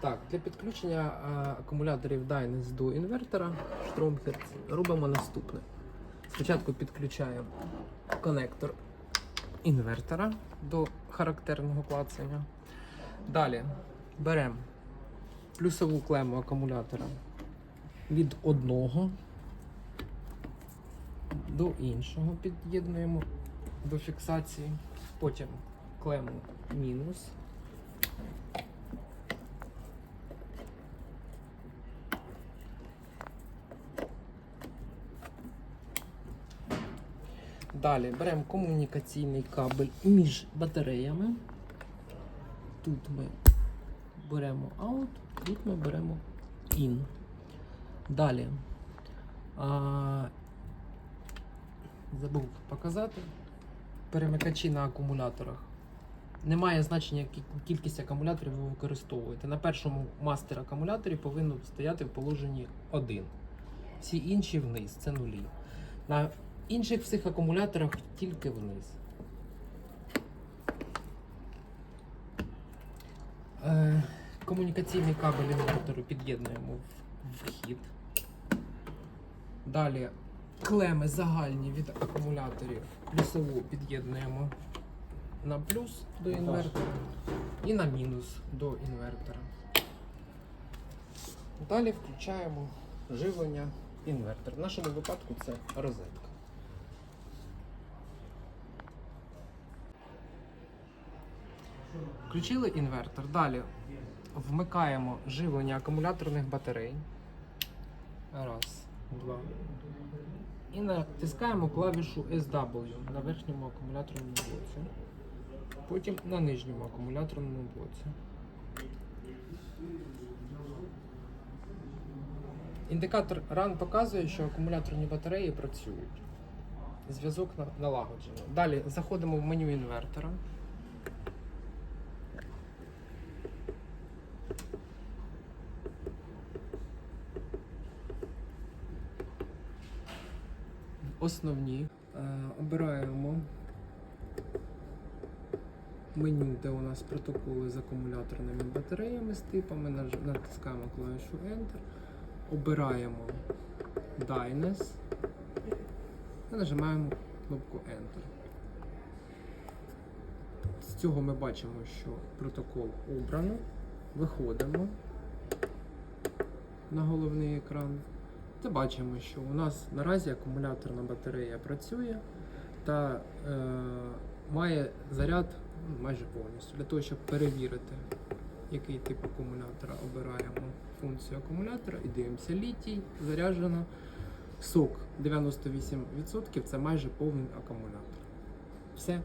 Так, для підключення е, акумуляторів Dynas до інвертора Stromhertz робимо наступне. Спочатку підключаємо конектор інвертора до характерного клацання. Далі беремо плюсову клему акумулятора від одного до іншого під'єднуємо до фіксації. Потім клему мінус. Далі беремо комунікаційний кабель між батареями. Тут ми беремо out, тут ми беремо in. Далі. А, забув показати. Перемикачі на акумуляторах. Немає значення, кі- кількість акумуляторів ви використовуєте. На першому мастер акумуляторі повинно стояти в положенні 1. Всі інші вниз, це нулі. На інших всіх акумуляторах тільки вниз. Е, комунікаційний кабель інвертору під'єднуємо в вхід. Далі клеми загальні від акумуляторів плюсову під'єднуємо на плюс до інвертора і на мінус до інвертора. Далі включаємо живлення інвертора. В нашому випадку це розетка. Включили інвертор. Далі вмикаємо живлення акумуляторних батарей. Раз, два. І натискаємо клавішу SW на верхньому акумуляторному блоці. Потім на нижньому акумуляторному блоці. Індикатор RAN показує, що акумуляторні батареї працюють. Зв'язок на- налагоджено. Далі заходимо в меню інвертора. Основні. Е, обираємо меню, де у нас протоколи з акумуляторними батареями з типами. Натискаємо клавішу Enter. Обираємо Dynas і нажимаємо кнопку Enter. З цього ми бачимо, що протокол обрано. Виходимо на головний екран. Та бачимо, що у нас наразі акумуляторна батарея працює та е, має заряд ну, майже повністю. Для того, щоб перевірити, який тип акумулятора обираємо функцію акумулятора і дивимося літій, заряджено. Сок 98% це майже повний акумулятор. Все.